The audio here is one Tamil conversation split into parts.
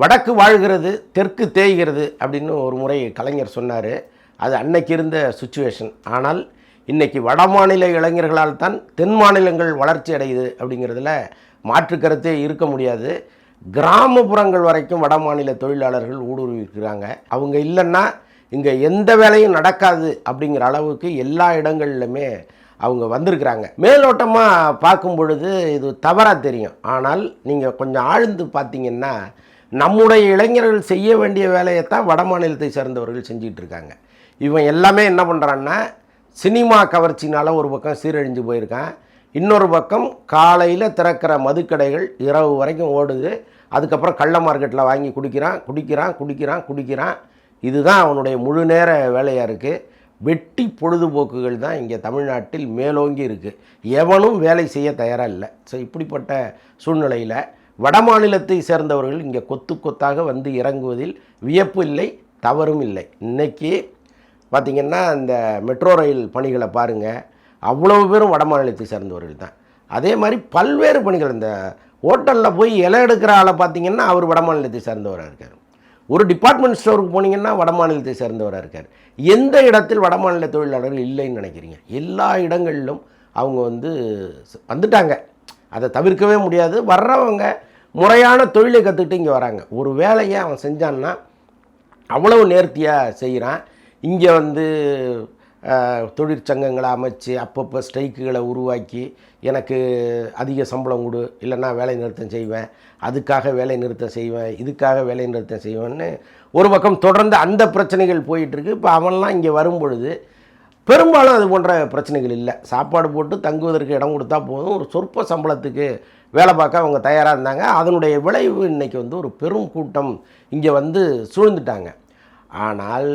வடக்கு வாழ்கிறது தெற்கு தேய்கிறது அப்படின்னு ஒரு முறை கலைஞர் சொன்னார். அது அன்னைக்கு இருந்த சுச்சுவேஷன் ஆனால் இன்றைக்கி வட மாநில இளைஞர்களால் தான் தென் மாநிலங்கள் வளர்ச்சி அடையுது அப்படிங்கிறதுல மாற்று கருத்தே இருக்க முடியாது. கிராமப்புறங்கள் வரைக்கும் வட மாநில தொழிலாளர்கள் ஊடுருவிருக்கிறாங்க அவங்க இல்லைன்னா இங்கே எந்த வேலையும் நடக்காது அப்படிங்கிற அளவுக்கு எல்லா இடங்கள்லையுமே அவங்க வந்திருக்கிறாங்க. மேலோட்டமாக பார்க்கும் பொழுது இது தவறாக தெரியும். ஆனால் நீங்கள் கொஞ்சம் ஆழ்ந்து பார்த்தீங்கன்னா நம்முடைய இளைஞர்கள் செய்ய வேண்டிய வேலையைத்தான் வட மாநிலத்தை சேர்ந்தவர்கள் செஞ்சிட்டு இருக்காங்க இவன் எல்லாமே என்ன பண்ணுறான்னா சினிமா கவர்ச்சினால் ஒரு பக்கம் சீரழிஞ்சு போயிருக்கான். இன்னொரு பக்கம் காலையில் திறக்கிற மதுக்கடைகள் இரவு வரைக்கும் ஓடுது. அதுக்கப்புறம் கள்ள மார்க்கெட்டில் வாங்கி குடிக்கிறான் குடிக்கிறான் குடிக்கிறான் குடிக்கிறான். இதுதான் அவனுடைய முழு நேர வேலையாக இருக்குது வெட்டி பொழுதுபோக்குகள் தான் இங்கே தமிழ்நாட்டில் மேலோங்கி இருக்குது எவனும் வேலை செய்ய தயாராக இல்லை. ஸோ இப்படிப்பட்ட சூழ்நிலையில் வடமாநிலத்தை சேர்ந்தவர்கள் இங்கே கொத்து கொத்தாக வந்து இறங்குவதில் வியப்பு இல்லை தவறும் இல்லை. இன்றைக்கி பார்த்திங்கன்னா இந்த மெட்ரோ ரயில் பணிகளை பாருங்கள் அவ்வளவு பேரும் வடமாநிலத்தை சேர்ந்தவர்கள் தான். அதே மாதிரி பல்வேறு பணிகள் இந்த ஹோட்டலில் போய் இலை எடுக்கிற ஆளை பார்த்திங்கன்னா அவர் வடமாநிலத்தை சேர்ந்தவராக இருக்கார். ஒரு டிபார்ட்மெண்ட் ஸ்டோருக்கு போனீங்கன்னா வட மாநிலத்தை சேர்ந்தவராக இருக்கார். எந்த இடத்தில் வடமாநில தொழிலாளர்கள் இல்லைன்னு நினைக்கிறீங்க? எல்லா இடங்களிலும் அவங்க வந்து வந்துட்டாங்க. அதை தவிர்க்கவே முடியாது. வர்றவங்க முறையான தொழிலை கற்றுக்கிட்டு இங்கே வராங்க. ஒரு வேலையை அவன் செஞ்சான்னா அவ்வளவு நேர்த்தியாக செய்கிறான் இங்கே வந்து தொழிற்சங்கங்களை அமைச்சு அப்பப்போ ஸ்ட்ரைக்குகளை உருவாக்கி எனக்கு அதிக சம்பளம் கொடு இல்லைன்னா வேலை நிறுத்தம் செய்வேன் அதுக்காக வேலை நிறுத்தம் செய்வேன் இதுக்காக வேலை நிறுத்தம் செய்வேன்னு ஒரு பக்கம் தொடர்ந்து அந்த பிரச்சனைகள் போயிட்டுருக்கு இப்போ அவன்லாம் இங்கே வரும் பொழுது பெரும்பாலும் அது போன்ற பிரச்சனைகள் இல்லை. சாப்பாடு போட்டு தங்குவதற்கு இடம் கொடுத்தா போதும். ஒரு சொற்ப சம்பளத்துக்கு வேலை பார்க்க அவங்க தயாராக இருந்தாங்க. அதனுடைய விளைவு இன்றைக்கி வந்து ஒரு பெரும் கூட்டம் இங்கே வந்து சூழ்ந்துட்டாங்க. ஆனால்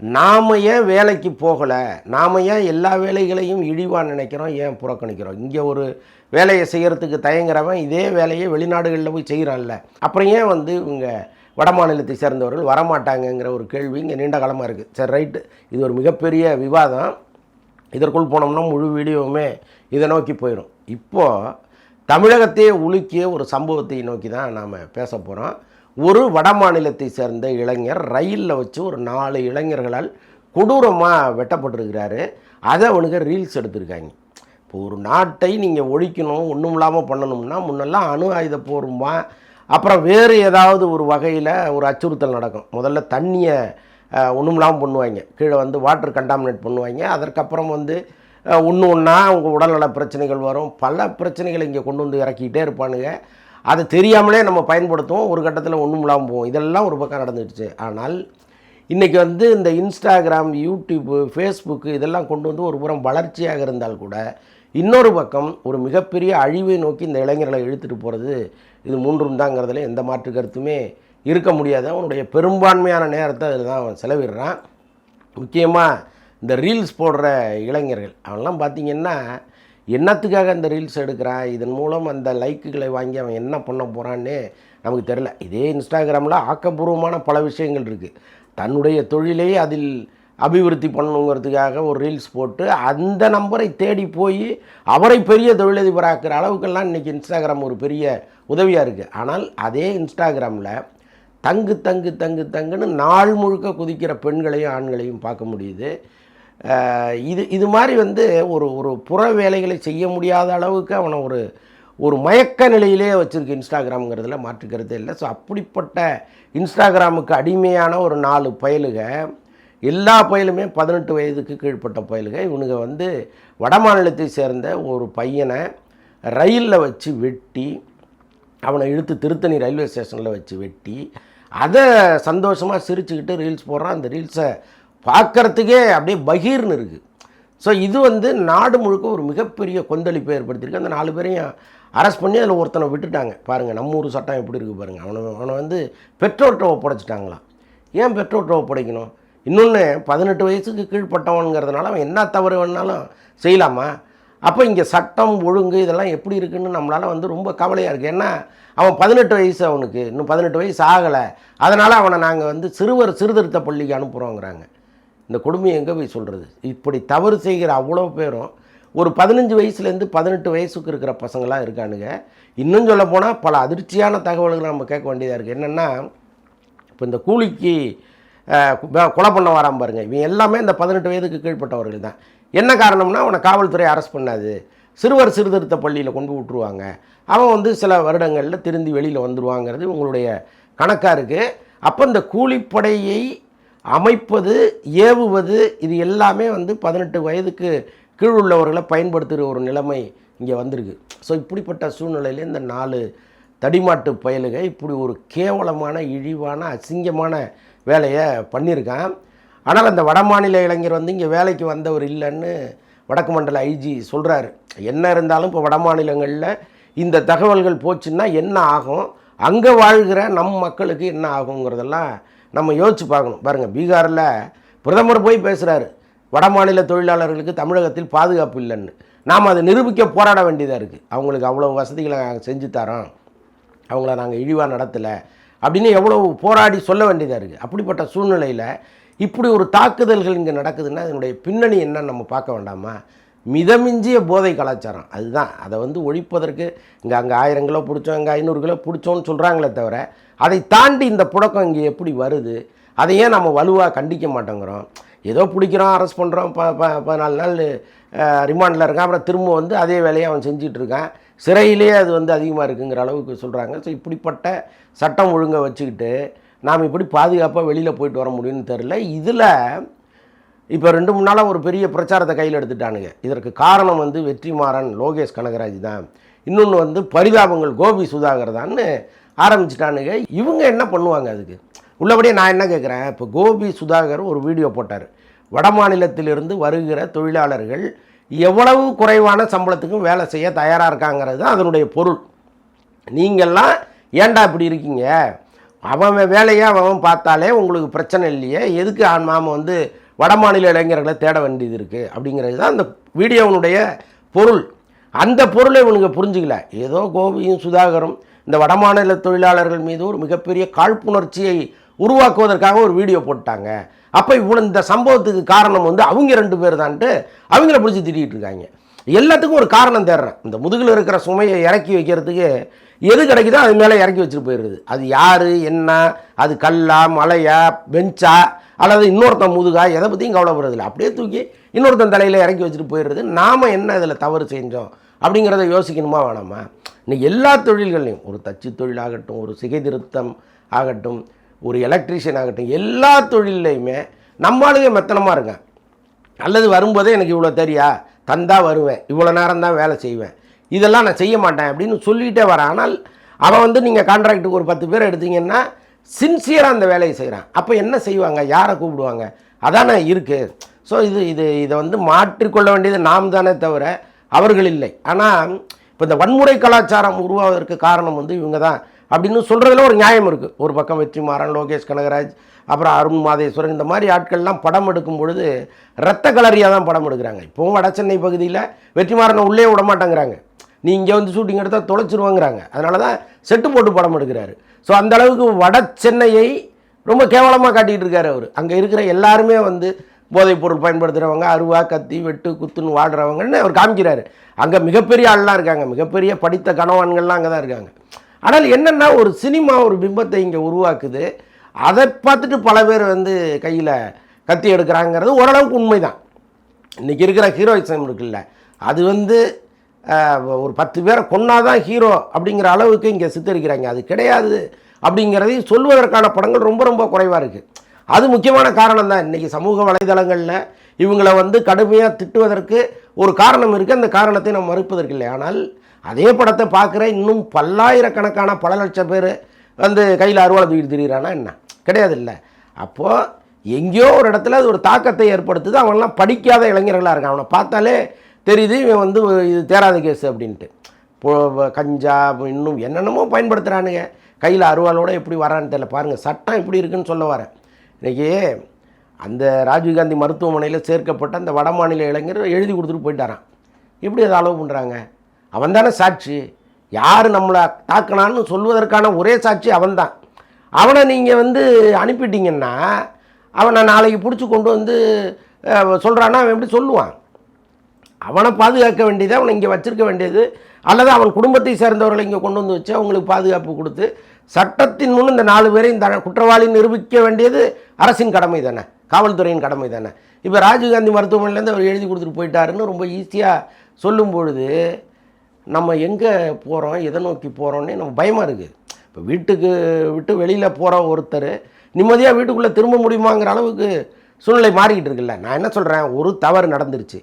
நாம் ஏன் வேலைக்கு போகலை? நாம் ஏன் எல்லா வேலைகளையும் இழிவாக நினைக்கிறோம்? ஏன் புறக்கணிக்கிறோம்? இங்கே ஒரு வேலையை செய்கிறதுக்கு தயங்குறவன் இதே வேலையை வெளிநாடுகளில் போய் செய்கிறான்ல. அப்புறம் ஏன் வந்து இவங்க வட மாநிலத்தை சேர்ந்தவர்கள் வரமாட்டாங்கங்கிற ஒரு கேள்வி இங்கே நீண்ட காலமாக இருக்குது சரி ரைட்டு இது ஒரு மிகப்பெரிய விவாதம். இதற்குள் போனோம்னா முழு வீடியோவுமே இதை நோக்கி போயிடும் இப்போது தமிழகத்தையே உலுக்கிய ஒரு சம்பவத்தை நோக்கி தான் நாம் பேச போகிறோம் ஒரு வட மாநிலத்தை சேர்ந்த இளைஞர் ரயிலில் வச்சு ஒரு நாலு இளைஞர்களால் கொடூரமாக வெட்டப்பட்டிருக்கிறாரு. அதை அவனுக்கு ரீல்ஸ் எடுத்திருக்காங்க. இப்போ ஒரு நாட்டை நீங்கள் ஒழிக்கணும் ஒன்றும் இல்லாமல் பண்ணணும்னா முன்னெல்லாம் அணு ஆயுத போருமா அப்புறம் வேறு ஏதாவது ஒரு வகையில் ஒரு அச்சுறுத்தல் நடக்கும். முதல்ல தண்ணியை ஒன்றுமில்லாமல் பண்ணுவாங்க. கீழே வந்து வாட்டர் கண்டாமினேட் பண்ணுவாங்க. அதற்கப்புறம் வந்து ஒன்று ஒன்றா அவங்க உடல்நல பிரச்சனைகள் வரும். பல பிரச்சனைகளை இங்கே கொண்டு வந்து இறக்கிக்கிட்டே இருப்பானுங்க. அதை தெரியாமலே நம்ம பயன்படுத்துவோம். ஒரு கட்டத்தில் ஒன்றும் இல்லாமல் போவோம். இதெல்லாம் ஒரு பக்கம் நடந்துடுச்சு. ஆனால் இன்றைக்கி வந்து இந்த இன்ஸ்டாகிராம் யூடியூப்பு ஃபேஸ்புக்கு இதெல்லாம் கொண்டு வந்து ஒரு புறம் வளர்ச்சியாக இருந்தால் கூட இன்னொரு பக்கம் ஒரு மிகப்பெரிய அழிவை நோக்கி இந்த இளைஞர்களை இழுத்துட்டு போகிறது இது மூன்றும் தாங்கிறதுல எந்த மாற்று கருத்துமே இருக்க முடியாது. அவனுடைய பெரும்பான்மையான நேரத்தை அதில் தான் அவன் செலவிடுறான். முக்கியமாக இந்த ரீல்ஸ் போடுற இளைஞர்கள் அவன்லாம் பார்த்திங்கன்னா என்னத்துக்காக அந்த ரீல்ஸ் எடுக்கிறான் இதன் மூலம் அந்த லைக்குகளை வாங்கி அவன் என்ன பண்ண போகிறான்னு நமக்கு தெரில இதே இன்ஸ்டாகிராமில் ஆக்கப்பூர்வமான பல விஷயங்கள் இருக்குது தன்னுடைய தொழிலே அதில் அபிவிருத்தி பண்ணணுங்கிறதுக்காக ஒரு ரீல்ஸ் போட்டு அந்த நம்பரை தேடி போய் அவரை பெரிய தொழிலதிபராக்கிற அளவுக்கெல்லாம் இன்றைக்கி இன்ஸ்டாகிராம் ஒரு பெரிய உதவியாக இருக்குது ஆனால் அதே இன்ஸ்டாகிராமில் தங்கு தங்கு தங்கு தங்குன்னு நாள் முழுக்க குதிக்கிற பெண்களையும் ஆண்களையும் பார்க்க முடியுது. இது இது மாதிரி வந்து ஒரு ஒரு புற வேலைகளை செய்ய முடியாத அளவுக்கு அவனை ஒரு ஒரு மயக்க நிலையிலே வச்சுருக்கு இன்ஸ்டாகிராம்ங்கிறதுல மாற்றுக்கிறதே இல்லை. ஸோ அப்படிப்பட்ட இன்ஸ்டாகிராமுக்கு அடிமையான ஒரு நாலு பயலுக எல்லா பயலுமே பதினெட்டு வயதுக்கு கீழ்ப்பட்ட பயலுக இவனுங்க வந்து வட மாநிலத்தை சேர்ந்த ஒரு பையனை ரயிலில் வச்சு வெட்டி அவனை இழுத்து திருத்தணி ரயில்வே ஸ்டேஷனில் வச்சு வெட்டி அதை சந்தோஷமாக சிரிச்சுக்கிட்டு ரீல்ஸ் போடுறான். அந்த ரீல்ஸை பார்க்கறதுக்கே அப்படியே பகீர்னு இருக்குது ஸோ இது வந்து நாடு முழுக்க ஒரு மிகப்பெரிய கொந்தளிப்பை ஏற்படுத்தியிருக்கு. அந்த நாலு பேரையும் அரெஸ்ட் பண்ணி அதில் ஒருத்தனை விட்டுட்டாங்க. பாருங்கள் நம்ம ஊர் சட்டம் எப்படி இருக்குது பாருங்கள் அவனை அவனை வந்து பெற்றோர்கிட்ட ஒப்படைச்சிட்டாங்களாம். ஏன் பெற்றோர்கிட்ட ஒப்படைக்கணும்? இன்னொன்று பதினெட்டு வயசுக்கு கீழ்ப்பட்டவனுங்கிறதுனால அவன் என்ன தவறு வேணாலும் செய்யலாமா? அப்போ இங்கே சட்டம் ஒழுங்கு இதெல்லாம் எப்படி இருக்குன்னு நம்மளால் வந்து ரொம்ப கவலையாக இருக்குது ஏன்னா அவன் பதினெட்டு வயசு அவனுக்கு. இன்னும் பதினெட்டு வயசு ஆகலை. அதனால் அவனை நாங்கள் வந்து சிறுவர் சீர்திருத்த பள்ளிக்கு அனுப்புகிறோங்கிறாங்க இந்த கொடுமையை எங்கே போய் சொல்கிறது இப்படி தவறு செய்கிற அவ்வளோ பேரும் ஒரு பதினஞ்சு வயசுலேருந்து பதினெட்டு வயசுக்கு இருக்கிற பசங்களாம் இருக்கானுங்க. இன்னும் சொல்ல போனால் பல அதிர்ச்சியான தகவல்களை நம்ம கேட்க வேண்டியதாக இருக்குது என்னென்னா இப்போ இந்த கூலிக்கு கொலை பண்ண வராம பாருங்க. இவங்க எல்லாமே இந்த பதினெட்டு வயதுக்கு கீழ்ப்பட்டவர்கள் தான். என்ன காரணம்னா அவனை காவல்துறை அரெஸ்ட் பண்ணாது. சிறுவர் சீர்திருத்த பள்ளியில் கொண்டு விட்டுருவாங்க. அவன் வந்து சில வருடங்களில் திருந்தி வெளியில் வந்துடுவாங்கிறது உங்களுடைய கணக்காக இருக்குது அப்போ இந்த கூலிப்படையை அமைப்பது ஏவுவது இது எல்லாமே வந்து பதினெட்டு வயதுக்கு கீழ் உள்ளவர்களை பயன்படுத்துகிற ஒரு நிலைமை இங்கே வந்திருக்கு. ஸோ இப்படிப்பட்ட சூழ்நிலையில் இந்த நாலு தடிமாட்டு பயலுக இப்படி ஒரு கேவலமான இழிவான அசிங்கமான வேலையை பண்ணியிருக்கான். ஆனால் அந்த வடமாநில இளைஞர் வந்து இங்கே வேலைக்கு வந்தவர் இல்லைன்னு வடக்கு மண்டல ஐஜி சொல்கிறாரு என்ன இருந்தாலும் இப்போ வடமாநிலங்களில் இந்த தகவல்கள் போச்சுன்னா என்ன ஆகும்? அங்கே வாழ்கிற நம் மக்களுக்கு என்ன ஆகுங்கிறதெல்லாம் நம்ம யோசிச்சு பார்க்கணும். பாருங்கள் பீகாரில் பிரதமர் போய் பேசுகிறாரு வடமாநில தொழிலாளர்களுக்கு தமிழகத்தில் பாதுகாப்பு இல்லைன்னு. நாம் அதை நிரூபிக்க போராட வேண்டியதாக இருக்குது அவங்களுக்கு அவ்வளோ வசதிகளை நாங்கள் செஞ்சு தரோம். அவங்கள நாங்கள் இழிவாக நடத்தலை. அப்படின்னு எவ்வளோ போராடி சொல்ல வேண்டியதாக இருக்குது அப்படிப்பட்ட சூழ்நிலையில் இப்படி ஒரு தாக்குதல்கள் இங்கே நடக்குதுன்னா அதனுடைய பின்னணி என்னன்னு நம்ம பார்க்க வேண்டாமா? மிதமிஞ்சிய போதை கலாச்சாரம். அதுதான். அதை வந்து ஒழிப்பதற்கு இங்கே அங்கே ஆயிரம் கிலோ பிடிச்சோம் இங்கே ஐநூறு கிலோ பிடிச்சோன்னு சொல்கிறாங்களே தவிர அதை தாண்டி இந்த புழக்கம் இங்கே எப்படி வருது? அதை ஏன் நம்ம வலுவாக கண்டிக்க மாட்டேங்கிறோம்? ஏதோ பிடிக்கிறோம் அரெஸ்ட் பண்ணுறோம் ப ப பதினாலு நாள் ரிமாண்டில் இருக்கான். அப்புறம் திரும்ப வந்து அதே வேலையை அவன் செஞ்சுட்டு இருக்கான் சிறையிலே அது வந்து அதிகமாக இருக்குங்கிற அளவுக்கு சொல்கிறாங்க ஸோ இப்படிப்பட்ட சட்டம் ஒழுங்கை வச்சுக்கிட்டு நாம் இப்படி பாதுகாப்பாக வெளியில் போயிட்டு வர முடியும்னு தெரில இதில் இப்போ ரெண்டு மூணு நாளாக ஒரு பெரிய பிரச்சாரத்தை கையில் எடுத்துட்டானுங்க. இதற்கு காரணம் வந்து வெற்றிமாறன் லோகேஷ் கனகராஜ் தான். இன்னொன்று வந்து பரிதாபங்கள் கோபி சுதாகர் தான்னு ஆரம்பிச்சிட்டானுங்க. இவங்க என்ன பண்ணுவாங்க அதுக்கு? உள்ளபடியே நான் என்ன கேட்குறேன் இப்போ கோபி சுதாகர் ஒரு வீடியோ போட்டார். வட மாநிலத்திலிருந்து வருகிற தொழிலாளர்கள் எவ்வளவு குறைவான சம்பளத்துக்கும் வேலை செய்ய தயாராக இருக்காங்கிறது தான் அதனுடைய பொருள். நீங்கள்லாம் ஏன்டா இப்படி இருக்கீங்க? அவன் வேலையை அவன் பார்த்தாலே உங்களுக்கு பிரச்சனை இல்லையே. எதுக்கு நாம் வந்து வடமாநில இளைஞர்களை தேட வேண்டியது இருக்குது அப்படிங்கிறது தான் அந்த வீடியோவினுடைய பொருள். அந்த பொருளை இவனுங்க புரிஞ்சுக்கல. ஏதோ கோபியும் சுதாகரும் இந்த வடமாநில தொழிலாளர்கள் மீது ஒரு மிகப்பெரிய காழ்ப்புணர்ச்சியை உருவாக்குவதற்காக ஒரு வீடியோ போட்டாங்க. அப்போ இவ்வளோ இந்த சம்பவத்துக்கு காரணம் வந்து அவங்க ரெண்டு பேர் தான்ட்டு அவங்கள பிடிச்சி திட்டிகிட்டு இருக்காங்க. எல்லாத்துக்கும் ஒரு காரணம் தேடுறேன். இந்த முதுகில் இருக்கிற சுமையை இறக்கி வைக்கிறதுக்கு எது கிடைக்குதோ அது மேலே இறக்கி வச்சுட்டு போயிடுது அது யார் என்ன அது கல்லா மலையா பெஞ்சா அல்லது இன்னொருத்தன் முதுகா எதை பற்றியும் கவலைப்படுறதில்ல. அப்படியே தூக்கி இன்னொருத்தன் தலையில் இறக்கி வச்சுட்டு போயிடுறது. நாம் என்ன இதில் தவறு செஞ்சோம் அப்படிங்கிறத யோசிக்கணுமா வேணாமா? இன்னைக்கு எல்லா தொழில்கள்லையும் ஒரு தச்சு தொழிலாகட்டும் ஒரு சிகை திருத்தம் ஆகட்டும் ஒரு எலக்ட்ரீஷியன் ஆகட்டும் எல்லா தொழில்லையுமே நம்மளுங்க மெத்தனமாக இருக்கான் அல்லது வரும்போதே எனக்கு இவ்வளோ தெரியா? தந்தா வருவேன். இவ்வளோ நேரம் தான் வேலை செய்வேன். இதெல்லாம் நான் செய்ய மாட்டேன் அப்படின்னு சொல்லிகிட்டே வரேன். ஆனால் அவன் வந்து நீங்கள் கான்ட்ராக்டுக்கு ஒரு பத்து பேர் எடுத்தீங்கன்னா சின்சியராக அந்த வேலையை செய்கிறான் அப்போ என்ன செய்வாங்க? யாரை கூப்பிடுவாங்க? அதானே இருக்குது ஸோ இது இது இதை வந்து மாற்றிக்கொள்ள வேண்டியது நாம் தானே தவிர அவர்கள் இல்லை. ஆனால் இப்போ இந்த வன்முறை கலாச்சாரம் உருவாவதற்கு காரணம் வந்து இவங்க தான். அப்படின்னு சொல்கிறதுல ஒரு நியாயம் இருக்குது ஒரு பக்கம் வெற்றிமாறன் லோகேஷ் கனகராஜ் அப்புறம் அருண் மாதேஸ்வரன் இந்த மாதிரி ஆட்கள்லாம் படம் எடுக்கும் பொழுது ரத்த கலரியாக தான் படம் எடுக்கிறாங்க. இப்போவும் வட சென்னை பகுதியில் வெற்றிமாறனை உள்ளே விட மாட்டேங்கிறாங்க. நீ இங்கே வந்து ஷூட்டிங் எடுத்தால் தொலைச்சிருவாங்கிறாங்க. அதனால தான் செட்டு போட்டு படம் எடுக்கிறாரு. ஸோ அந்த அளவுக்கு வட சென்னையை ரொம்ப கேவலமாக காட்டிகிட்டு இருக்காரு அவர். அங்கே இருக்கிற எல்லாருமே வந்து போதைப் பொருள் பயன்படுத்துகிறவங்க அருவா கத்தி வெட்டு குத்துன்னு வாடுறவங்கன்னு அவர் காமிக்கிறாரு. அங்கே மிகப்பெரிய ஆள்லாம் இருக்காங்க. மிகப்பெரிய படித்த கணவான்கள்லாம் அங்கே தான் இருக்காங்க. ஆனால் என்னென்னா ஒரு சினிமா ஒரு பிம்பத்தை இங்கே உருவாக்குது. அதை பார்த்துட்டு பல பேர் வந்து கையில் கத்தி எடுக்கிறாங்கிறது ஓரளவுக்கு உண்மைதான். இன்றைக்கி இருக்கிற ஹீரோயிசம் இருக்குல்ல அது வந்து ஒரு பத்து பேரை கொன்னாதான் ஹீரோ அப்படிங்கிற அளவுக்கு இங்கே சித்தரிக்கிறாங்க. அது கிடையாது அப்படிங்கிறதையும் சொல்வதற்கான படங்கள் ரொம்ப ரொம்ப குறைவாக இருக்குது அது முக்கியமான காரணம் தான். இன்றைக்கி சமூக வலைதளங்களில் இவங்களை வந்து கடுமையாக திட்டுவதற்கு ஒரு காரணம் இருக்குது அந்த காரணத்தை நம்ம மறுப்பதற்கு இல்லை. ஆனால் அதே படத்தை பார்க்குற இன்னும் பல்லாயிரக்கணக்கான பல லட்சம் பேர் வந்து கையில் அருவாளை தூக்கிட்டு திரியிறானா என்ன? கிடையாது இல்லை அப்போது எங்கேயோ ஒரு இடத்துல அது ஒரு தாக்கத்தை ஏற்படுத்துது. அவன்லாம் படிக்காத இளைஞர்களாக இருக்கான். அவனை பார்த்தாலே தெரியுது இவன் வந்து இது தேராத கேஸ் அப்படின்ட்டு. கஞ்சா இன்னும் என்னென்னமோ பயன்படுத்துகிறானுங்க கையில் அருவாளோட எப்படி வரான்னு தெரியல. பாருங்கள் சட்டம் எப்படி இருக்குன்னு சொல்ல வரேன். இன்றைக்கி அந்த ராஜீவ்காந்தி மருத்துவமனையில் சேர்க்கப்பட்ட அந்த வடமாநில இளைஞர் எழுதி கொடுத்துட்டு போயிட்டாரான் எப்படி அதை அளவு பண்ணுறாங்க அவன் தானே சாட்சி. யார் நம்மளை தாக்கினான்னு சொல்வதற்கான ஒரே சாட்சி அவன்தான். அவனை நீங்கள் வந்து அனுப்பிட்டீங்கன்னா அவனை நாளைக்கு பிடிச்சி கொண்டு வந்து சொல்கிறான்னா அவன் எப்படி சொல்லுவான்? அவனை பாதுகாக்க வேண்டியது அவனை இங்கே வச்சுருக்க வேண்டியது அல்லது அவன் குடும்பத்தை சேர்ந்தவர்களை இங்கே கொண்டு வந்து வச்சு அவங்களுக்கு பாதுகாப்பு கொடுத்து சட்டத்தின் முன் இந்த நாலு பேரையும் த குற்றவாளி நிரூபிக்க வேண்டியது அரசின் கடமை தானே காவல்துறையின் கடமை தானே. இப்போ ராஜீவ்காந்தி மருத்துவமனையிலேருந்து அவர் எழுதி கொடுத்துட்டு போயிட்டாருன்னு ரொம்ப ஈஸியாக சொல்லும் பொழுது நம்ம எங்கே போகிறோம் எதை நோக்கி போகிறோன்னே நம்ம பயமாக இருக்குது இப்போ வீட்டுக்கு விட்டு வெளியில் போகிற ஒருத்தர் நிம்மதியாக வீட்டுக்குள்ளே திரும்ப முடியுமாங்கிற அளவுக்கு சூழ்நிலை மாறிக்கிட்டு இருக்குல்ல. நான் என்ன சொல்கிறேன் ஒரு தவறு நடந்துருச்சு.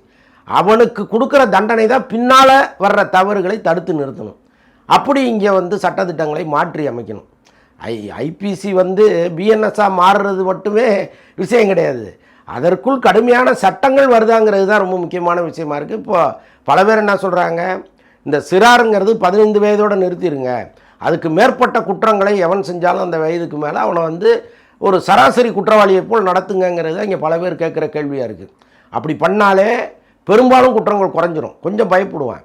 அவனுக்கு கொடுக்குற தண்டனை தான் பின்னால் வர்ற தவறுகளை தடுத்து நிறுத்தணும். அப்படி இங்கே வந்து சட்டத்திட்டங்களை மாற்றி அமைக்கணும். ஐ ஐபிசி வந்து பிஎன்எஸ்ஸாக மாறுறது மட்டுமே விஷயம் கிடையாது. அதற்குள் கடுமையான சட்டங்கள் வருதாங்கிறது தான் ரொம்ப முக்கியமான விஷயமா இருக்குது இப்போ பல பேர் என்ன சொல்கிறாங்க இந்த சிறாருங்கிறது பதினைந்து வயதோடு நிறுத்திடுங்க அதுக்கு மேற்பட்ட குற்றங்களை எவன் செஞ்சாலும் அந்த வயதுக்கு மேலே அவனை வந்து ஒரு சராசரி குற்றவாளியை போல் நடத்துங்கிறது இங்கே பல பேர் கேட்குற கேள்வியாக இருக்குது அப்படி பண்ணாலே பெரும்பாலும் குற்றங்கள் குறைஞ்சிரும். கொஞ்சம் பயப்படுவேன்.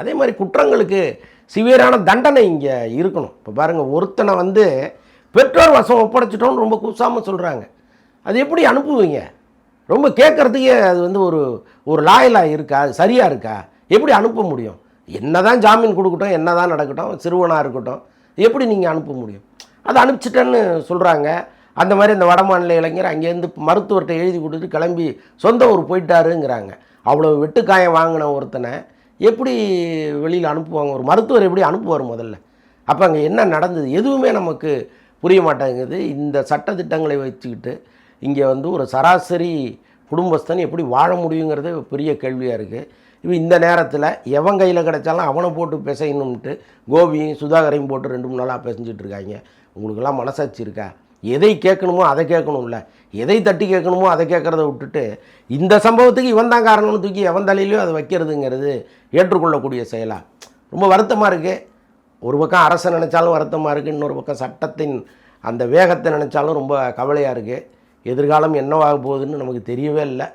அதே மாதிரி குற்றங்களுக்கு சிவியரான தண்டனை இங்கே இருக்கணும். இப்போ பாருங்கள் ஒருத்தனை வந்து பெற்றோர் வசம் ஒப்படைச்சிட்டோன்னு ரொம்ப கூசாமல் சொல்கிறாங்க அது எப்படி அனுப்புவீங்க? ரொம்ப கேட்குறதுக்கே அது வந்து ஒரு ஒரு லாயலாக இருக்கா? அது சரியாக இருக்கா? எப்படி அனுப்ப முடியும்? என்னதான் ஜாமீன் கொடுக்கட்டும் என்னதான் நடக்கட்டும் சிறுவனாக இருக்கட்டும் எப்படி நீங்கள் அனுப்ப முடியும்? அதை அனுப்பிச்சிட்டேன்னு சொல்கிறாங்க அந்த மாதிரி இந்த வடமாநில இளைஞர் அங்கேருந்து மருத்துவர்கிட்ட எழுதி கொடுத்துட்டு கிளம்பி சொந்த ஊர் போயிட்டாருங்கிறாங்க. அவ்வளோ வெட்டுக்காயம் வாங்கின ஒருத்தனை எப்படி வெளியில் அனுப்புவாங்க? ஒரு மருத்துவர் எப்படி அனுப்புவார் முதல்ல? அப்போ அங்கே என்ன நடந்தது? எதுவுமே நமக்கு புரிய மாட்டேங்குது. இந்த சட்டத்திட்டங்களை வச்சுக்கிட்டு இங்கே வந்து ஒரு சராசரி குடும்பஸ்தன் எப்படி வாழ முடியுங்கிறது பெரிய கேள்வியாக இருக்குது இப்போ இந்த நேரத்தில் எவன் கையில் கிடைச்சாலும் அவனை போட்டு பிசையணும்ட்டு கோபியும் சுதாகரையும் போட்டு ரெண்டு மூணு நாளாக பிசைஞ்சிட்டு இருக்காங்க. உங்களுக்கெல்லாம் மனசாட்சி இருக்கா? எதை கேட்கணுமோ அதை கேட்கணும்ல. எதை தட்டி கேட்கணுமோ அதை கேட்குறத விட்டுட்டு இந்த சம்பவத்துக்கு இவன் தான் காரணம்னு தூக்கி எவன் தலையிலையும் அதை வைக்கிறதுங்கிறது ஏற்றுக்கொள்ளக்கூடிய செயலாக ரொம்ப வருத்தமாக இருக்குது ஒரு பக்கம் அரசை நினச்சாலும் வருத்தமாக இருக்குது இன்னொரு பக்கம் சட்டத்தின் அந்த வேகத்தை நினச்சாலும் ரொம்ப கவலையாக இருக்குது எதிர்காலம் என்னவாக போகுதுன்னு நமக்கு தெரியவே இல்லை.